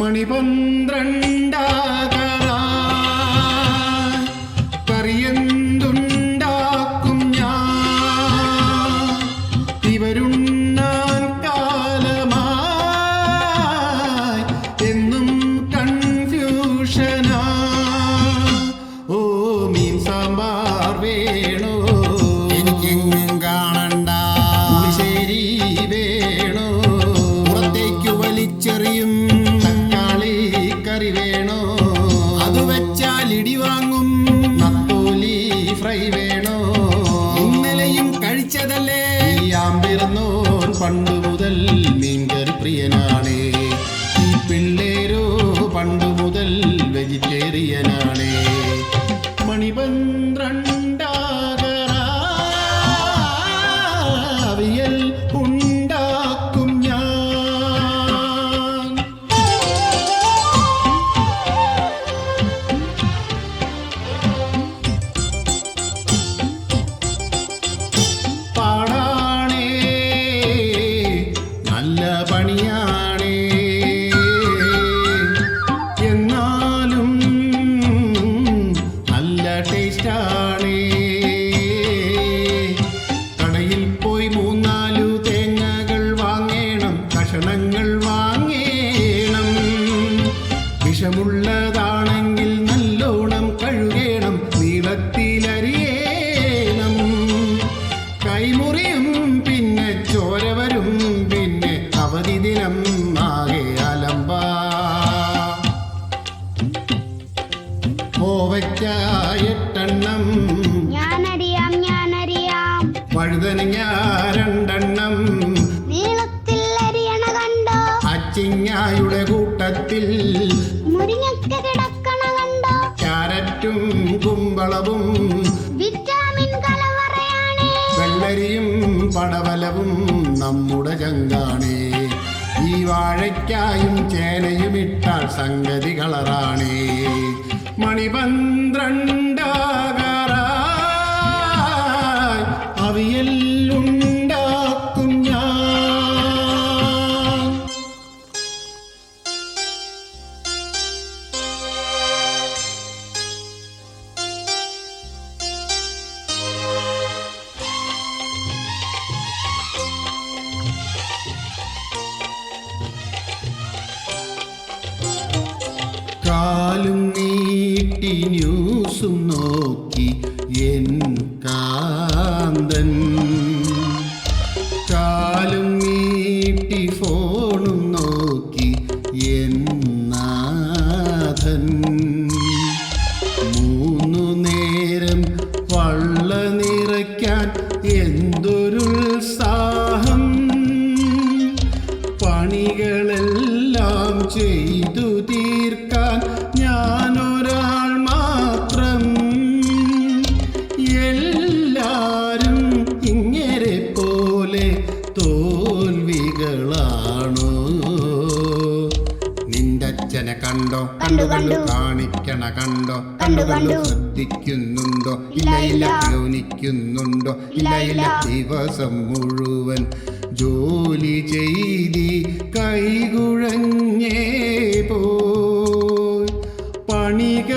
മണിപന്ത്രണ്ടാകറാ കറി വേണോ? അത് വെച്ചാൽ ഇടി വാങ്ങും. നത്തോലി ഫ്രൈ വേണോ? ഇന്നലെയും കഴിച്ചതല്ലേ? ഈ ആമ്പിറന്നോൻ പണ്ട് മുതൽ മീൻകറി പ്രിയനാണേ. ഈ പിള്ളേരോ പണ്ട് മുതൽ വെജിറ്റേറിയനാണേ. പണിയാണേ. എന്നാലും നല്ല ടേസ്റ്റാണേ. കടയിൽ പോയി മൂന്നാലു തേങ്ങകൾ വാങ്ങേണം കഷണങ്ങൾ വാങ്ങേണം. വിഷമുള്ളതാണെങ്കിൽ രണ്ടെണ്ണം. നീളത്തിൽ അരിയണ കണ്ടോ? അച്ചിങ്ങായുടെ കൂട്ടത്തിൽ മുരിങ്ങക്ക കിടക്കണ കണ്ടോ? ക്യാരറ്റും കുമ്പളവും വിറ്റാമിൻ കലവറയാണേ വെള്ളരിയും പടവലവും നമ്മുടെ ചങ്കാണേ. ഈ വാഴയ്ക്കായും ചേനയും ഇട്ടാൽ സംഗതി കളറാണേ. മണിപന്ത്രണ്ടാകാറായി. അവിയൽ നീട്ടി ന്യൂസും നോക്കി എൻ കാന്തൻ. കാലും നീട്ടി ഫോണും നോക്കി എൻ നാഥൻ. മൂന്നു നേരം വള്ള കണ്ടോ കണ്ടു, കണ്ടു. ശ്രദ്ധിക്കുന്നുണ്ടോ ഇല്ല ഇല്ല, ഇല്ല ഇല്ല. ഇല്ല. ദിവസം മുഴുവൻ ജോലി ചെയ്തി കൈകുഴഞ്ഞേ പോയി പണികളുണ്ടേ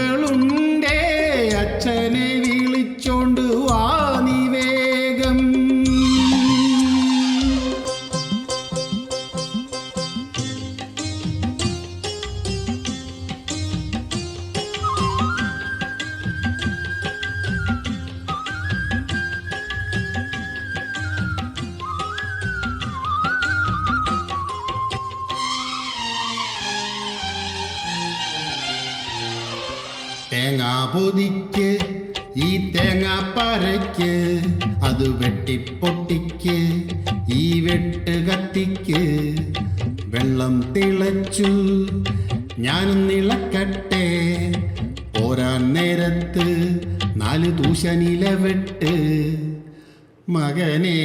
തേങ്ങാ പൊതിക്ക് ഈ തേങ്ങാ പരയ്ക്ക് അത് വെട്ടിപ്പൊട്ടിക്ക് ഈ വെട്ട് കത്തിക്ക്. വെള്ളം തിളച്ചു ഞാനും നിളക്കട്ടെ പോരാൻ നേരത്ത് നാല് ദൂഷനില വെട്ട്. മകനേ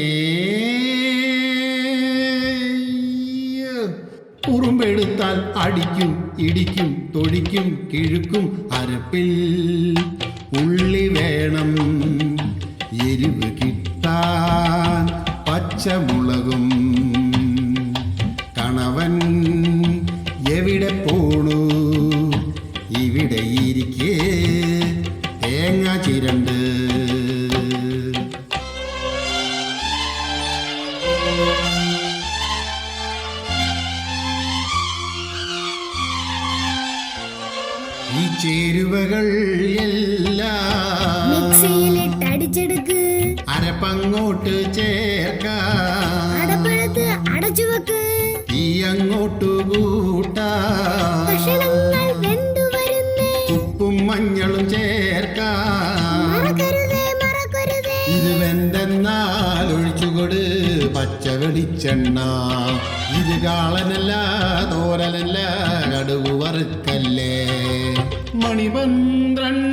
ഉറുമ്പെടുത്താൽ അടിക്കും ഇടിക്കും തൊഴിക്കും കിഴുക്കും അരപ്പിൽ ഉള്ളി വേണം. എരിവ് കിട്ടാൻ പച്ചമുളകും. കണവൻ എവിടെ ചേരുവകൾ എല്ലാം. മിക്സിയിലിട്ടടിച്ചെടുക്ക് അരപ്പങ്ങോട്ട് ചേർക്കാം. അടപ്പഴത്ത് അടച്ചു വെക്ക്. ഈ അങ്ങോട്ട് കൂട്ടാം. ഭക്ഷണങ്ങൾ വെന്തു വരുന്നേ. ഉപ്പും മഞ്ഞളും ചേർക്കാം. മറക്കരുതേ മറക്കരുതേ. ഇത് വെന്തെന്നാൽ ഒഴിച്ചുകൊട് പച്ച വെളിച്ചെണ്ണ. ഇത് കാളനല്ല തോരനല്ല കടുകു വറുക്കല്ലേ. மணிவந்திரன்